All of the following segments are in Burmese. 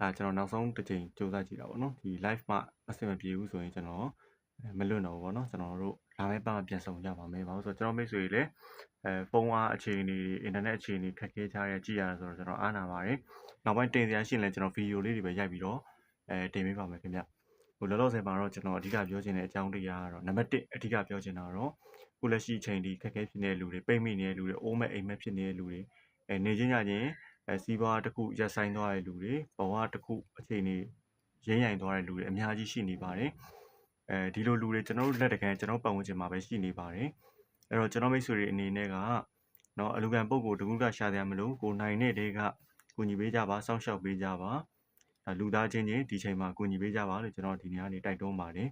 ဒါကျွန်တော်နောက်ဆုံးတစ်ချိန်စူးစမ်းကြည့်တာပေါ့နော်ဒီ live မှာအဆင်မပြေဘူးဆိုရင်ကျွန်တော်အဲမလွတ်တော့ဘူးပေါ့နော်ကျွန်တော်တို့လာမယ့်ပတ်မှာပြန်ဆောင်ကြပါမယ်ဘာလို့ဆိုတော့ကျွန်တော်မိတ်ဆွေတွေလည်းအဲဖုန်းအားအခြေအနေတွေအင်တာနက်အခြေအနေခက်ခဲကြရကြည့်ရတာဆိုတော့ကျွန်တော်အားနာပါတယ်နောက်ပိုင်းတင်စရာရှိရင်လည်းကျွန်တော်ဗီဒီယိုလေးတွေပဲရိုက်ပြီးတော့အဲတင်ပေးပါမယ်ခင်ဗျဟိုလောလောဆယ်မှာတော့ကျွန်တော်အဓိကပြောချင်တဲ့အကြောင်းတရားကတော့နံပါတ်1အဓိကပြောချင်တာကတော့ခုလက်ရှိအချိန်ဒီခက်ခဲဖြစ်နေတဲ့လူတွေပိတ်မိနေတဲ့လူတွေအိုးမဲ့အိမ်မဲ့ဖြစ်နေတဲ့လူတွေအဲနေချင်းညချင်း အဲစီးပွားတစ်ခုရက်ဆိုင်သွားတဲ့လူတွေဘဝတစ်ခုအခြေအနေရင်းရိုင်သွားတဲ့လူတွေအများကြီးရှိနေပါတယ်အဲဒီလိုလူတွေကျွန်တော်တို့လက်တကယ်ကျွန်တော်ပတ်ဝန်းကျင်မှာပဲရှိနေပါတယ်အဲ့တော့ကျွန်တော်မိတ်ဆွေတွေအနေနဲ့ကနော်အလူကန်ပုံကိုတကူကရှာတယ်မလို့ကိုနိုင်တဲ့တဲကကိုညီပေးကြပါစောင့်ရှောက်ပေးကြပါအဲလူသားချင်းချင်းဒီချိန်မှာကိုညီပေးကြပါလို့ကျွန်တော်ဒီနေ့ကနေတိုက်တွန်းပါတယ်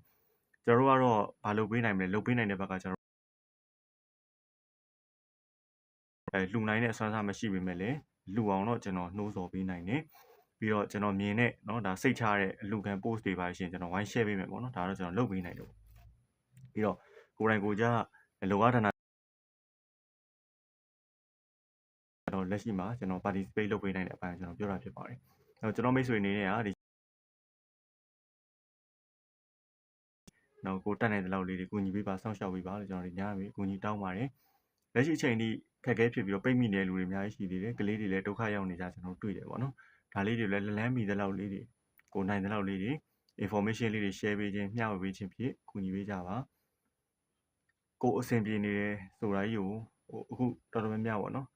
ကျွန်တော်တို့ကတော့ဘာလုပ်ပေးနိုင်မလဲလုပ်ပေးနိုင်တဲ့ဘက်ကကျွန်တော်အဲလှူနိုင်တဲ့အစွမ်းစားမရှိပေမဲ့လည်း လှူအောင်တော့ကျွန်တော်နှိုးဆော်ပေးနိုင်တယ်ပြီးတော့ကျွန်တော်မြင်တဲ့เนาะဒါစိတ်ချတဲ့အလူကန် post တွေပါရှင်ကျွန်တော်ဝိုင်း share ပေးမယ်ပေါ့เนาะဒါတော့ကျွန်တော်လုပ်ပေးနိုင်တယ်ပေါ့ပြီးတော့ကိုယ်တိုင်ကိုယ်ကြလောကဌာနကျွန်တော်လက်ရှိမှာကျွန်တော် participate လုပ်ပေးနိုင်တဲ့အပိုင်းကျွန်တော်ပြောတာဖြစ်ပါတယ်အဲတော့ကျွန်တော်မိတ်ဆွေအနေနဲ့ကဒီနော်ကိုတက်နိုင်တဲ့လောက်လေးတွေကိုညီပေးပါစောင့်ရှောက်ပေးပါလို့ကျွန်တော်ဒီညမှာကိုညီတောင်းပါတယ်လက်ရှိအချိန်ထိ ခက်ခဲဖြစ်ပြီးတော့ပိတ်မိနေတဲ့လူတွေအများကြီးရှိသေးတယ်ကလေးတွေလည်းဒုက္ခရောက်နေကြကျွန်တော်တွေ့တယ်ပေါ့နော်ဒါလေးတွေလည်းလလန်းမိတဲ့လောက်လေးတွေကိုနိုင်တဲ့လောက်လေးတွေ information လေးတွေ share ပေးခြင်းမျှဝေပေးခြင်းဖြင့်ကူညီပေးကြပါကိုအဆင်ပြေနေတယ်ဆိုတာကြီးကိုဟိုအခုတော်တော်များများပေါ့နော်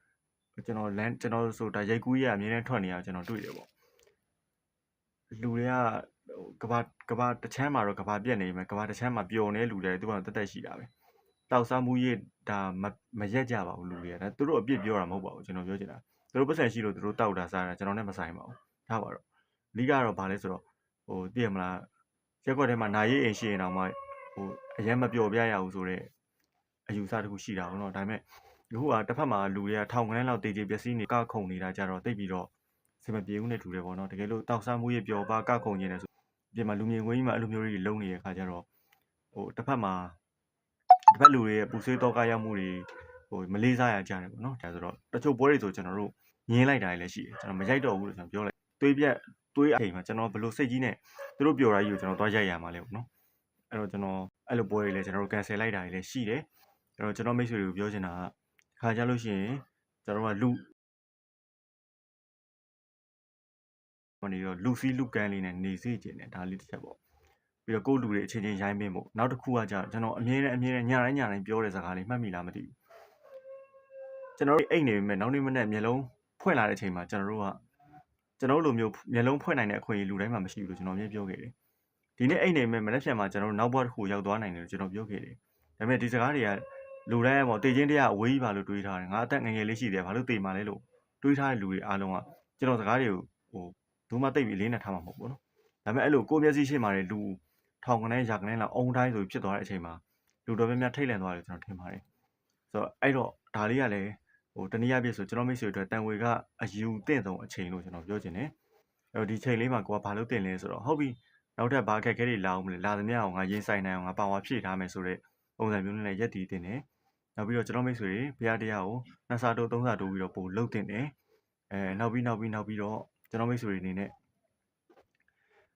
ကျွန်တော်လမ်းကျွန်တော်ဆိုတာရိုက်ကူးရအမြဲတမ်းထွက်နေရကျွန်တော်တွေ့တယ်ပေါ့လူတွေကဟိုကဘာကဘာတစ်ချမ်းမှာတော့ကဘာပြက်နေမယ်ကဘာတစ်ချမ်းမှာပျော်နေလူတွေသူကတက်တက်ရှိတာပဲ တောက်စားမှုရေးဒါမမရက်ကြပါဘူးလူတွေကဒါသူတို့အပြစ်ပြောတာမဟုတ်ပါဘူးကျွန်တော်ပြောချင်တာသူတို့ပတ်စံရှိလို့သူတို့တောက်တာစားတာကျွန်တော်နဲ့မဆိုင်ပါဘူးထားပါတော့အဓိကတော့ဗာလဲဆိုတော့ဟိုသိရမလားရက်ွက်ထဲမှာနာရေးအိမ်ရှိရင်တော့မှဟိုအရင်မပျော်ပြရဘူးဆိုတော့အယူဆတစ်ခုရှိတာပေါ့နော်ဒါပေမဲ့အခုကတစ်ဖက်မှာလူတွေကထောင်ကနန်းလောက်တေးကြေပျက်စီးနေကခုံနေတာကြတော့တိတ်ပြီးတော့စင်မပြေဘူးနဲ့တူတယ်ပေါ့နော်တကယ်လို့တောက်စားမှုရေးပျော်ပါကခုံနေတယ်ဆိုဒီမှာလူမြင်ကွင်းကြီးမှာအဲ့လိုမျိုးတွေလုံနေတဲ့ခါကျတော့ဟိုတစ်ဖက်မှာ တစ်ဖက်လူတွေရဲ့ပူဆွေးတော့ကရောက်မှုတွေဟိုမလေးစားရကြတယ်ပေါ့နော်ဒါဆိုတော့တချို့ပွဲတွေဆိုကျွန်တော်တို့ငင်းလိုက်တာလည်းရှိတယ်ကျွန်တော်မရိုက်တော့ဘူးလို့ကျွန်တော်ပြောလိုက်သွေးပြက်သွေးအိမ်မှာကျွန်တော်ဘလို့စိတ်ကြီးနဲ့သူတို့ပြောတာကြီးကိုကျွန်တော်သွားရိုက်ရမှာလဲပေါ့နော်အဲ့တော့ကျွန်တော်အဲ့လိုပွဲတွေလည်းကျွန်တော်တို့ cancel လိုက်တာတွေလည်းရှိတယ်အဲ့တော့ကျွန်တော်မိတ်ဆွေတွေကိုပြောချင်တာကခါကြလို့ရှိရင်ကျွန်တော်ကလူမနေတော့လူစီးလူကန်းလေးနဲ့နေစေချင်တယ်ဒါလေးတစ်ချက်ပေါ့ ပြီးတော့ကိုယ့်လူတွေအချင်းချင်းရိုင်းပင်းဖို့နောက်တစ်ခုကကြကျွန်တော်အမြဲတမ်းအမြဲတမ်းညတိုင်းညတိုင်းပြောတဲ့စကားလေးမှတ်မိလားမသိဘူးကျွန်တော်တို့အိတ်နေပေမဲ့နောက်နေ့မနေ့မျက်လုံးဖွင့်လာတဲ့အချိန်မှာကျွန်တော်တို့ကကျွန်တော်တို့လိုမျိုးမျက်လုံးဖွင့်နိုင်တဲ့အခွင့်အရေးလူတိုင်းမှာမရှိဘူးလို့ကျွန်တော်မြင်ပြောခဲ့တယ်ဒီနေ့အိတ်နေမဲ့မနေ့ဖြန်မှာကျွန်တော်တို့နောက်ဘဝတစ်ခုရောက်သွားနိုင်တယ်လို့ကျွန်တော်ပြောခဲ့တယ်ဒါပေမဲ့ဒီစကားတွေကလူတိုင်းပေါ့တေချင်းတရားအဝေးကြီးပါလို့တွေးထားတယ်ငါအသက်ငယ်ငယ်လေးရှိတယ်ဘာလို့တေမှာလဲလို့တွေးထားတဲ့လူတွေအားလုံးကကျွန်တော်စကားတွေကိုဟိုဘူးမသိပြီးလေးနဲ့ထားမှာမဟုတ်ဘူးနော်ဒါပေမဲ့အဲ့လိုကိုမျက်စိရှိမှလည်းလူ ထောင်ကနေရာကနေလောက်အုံတိုင်းဆိုဖြစ်သွားတဲ့အချိန်မှာလူတော်များများထိတ်လန့်သွားတယ်ကျွန်တော်ထင်ပါတယ်ဆိုတော့အဲ့တော့ဒါလေးကလည်းဟိုတနည်းအားဖြင့်ဆိုကျွန်တော်မိတ်ဆွေအတွက်တန်ဝေကအယူတင့်ဆုံးအချိန်လို့ကျွန်တော်ပြောချင်တယ်အဲ့တော့ဒီချိန်လေးမှာကိုကဘာလို့တင်လဲဆိုတော့ဟုတ်ပြီနောက်ထပ်ဘာအခက်အခဲတွေလာအောင်မလဲလာသမျှအောင်ငါရင်ဆိုင်နိုင်အောင်ငါပါဝါဖြည့်ထားမယ်ဆိုတော့ပုံစံမျိုးနဲ့ရက်တည်တင်တယ်နောက်ပြီးတော့ကျွန်တော်မိတ်ဆွေတွေဘုရားတရားကိုနှစ်စာတိုးသုံးစာတိုးပြီးတော့ပို့လှုပ်တင်တယ်အဲနောက်ပြီးနောက်ပြီးနောက်ပြီးတော့ကျွန်တော်မိတ်ဆွေတွေအနေနဲ့